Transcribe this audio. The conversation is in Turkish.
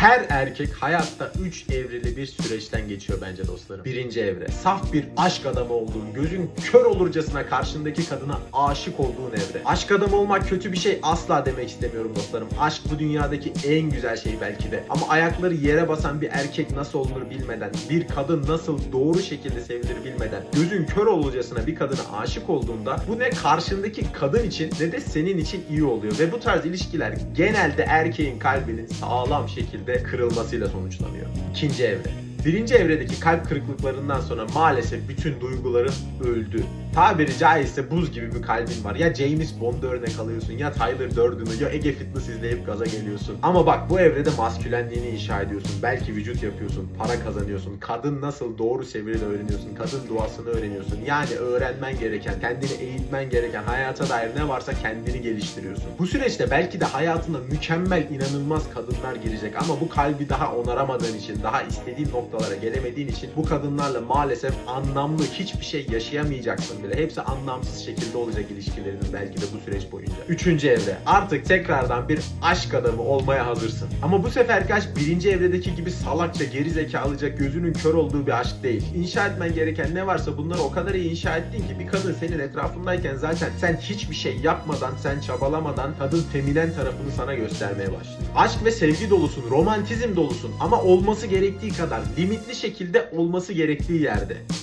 Her erkek hayatta 3 evreli bir süreçten geçiyor bence dostlarım. Birinci evre. Saf bir aşk adamı olduğun, gözün kör olurcasına karşındaki kadına aşık olduğun evre. Aşk adamı olmak kötü bir şey asla demek istemiyorum dostlarım. Aşk bu dünyadaki en güzel şey belki de. Ama ayakları yere basan bir erkek nasıl olunur bilmeden, bir kadın nasıl doğru şekilde sevilir bilmeden, gözün kör olurcasına bir kadına aşık olduğunda bu ne karşındaki kadın için ne de senin için iyi oluyor. Ve bu tarz ilişkiler genelde erkeğin kalbinin sağlam şekilde kırılmasıyla sonuçlanıyor. İkinci evre. Birinci evredeki kalp kırıklıklarından sonra maalesef bütün duyguların öldü. Tabiri caizse buz gibi bir kalbin var. Ya James Bond örnek alıyorsun ya Tyler Durden'ı ya Ege Fitness izleyip gaza geliyorsun. Ama bak bu evrede maskülenliğini inşa ediyorsun. Belki vücut yapıyorsun, para kazanıyorsun. Kadın nasıl doğru sevilir öğreniyorsun. Kadın duasını öğreniyorsun. Yani öğrenmen gereken, kendini eğitmen gereken, hayata dair ne varsa kendini geliştiriyorsun. Bu süreçte belki de hayatına mükemmel, inanılmaz kadınlar girecek ama bu kalbi daha onaramadığın için, daha istediğin noktalara gelemediğin için bu kadınlarla maalesef anlamlı hiçbir şey yaşayamayacaksın bile. Hepsi anlamsız şekilde olacak ilişkilerinin belki de bu süreç boyunca. Üçüncü evre. Artık tekrardan bir aşk adamı olmaya hazırsın. Ama bu seferki aşk birinci evredeki gibi salakça, geri zekalıca, gözünün kör olduğu bir aşk değil. İnşa etmen gereken ne varsa bunları o kadar iyi inşa ettin ki bir kadın senin etrafındayken zaten sen hiçbir şey yapmadan, sen çabalamadan kadın feminen tarafını sana göstermeye başlıyor. Aşk ve sevgi dolusun, romantizm dolusun ama olması gerektiği kadar limitli şekilde olması gerektiği yerde.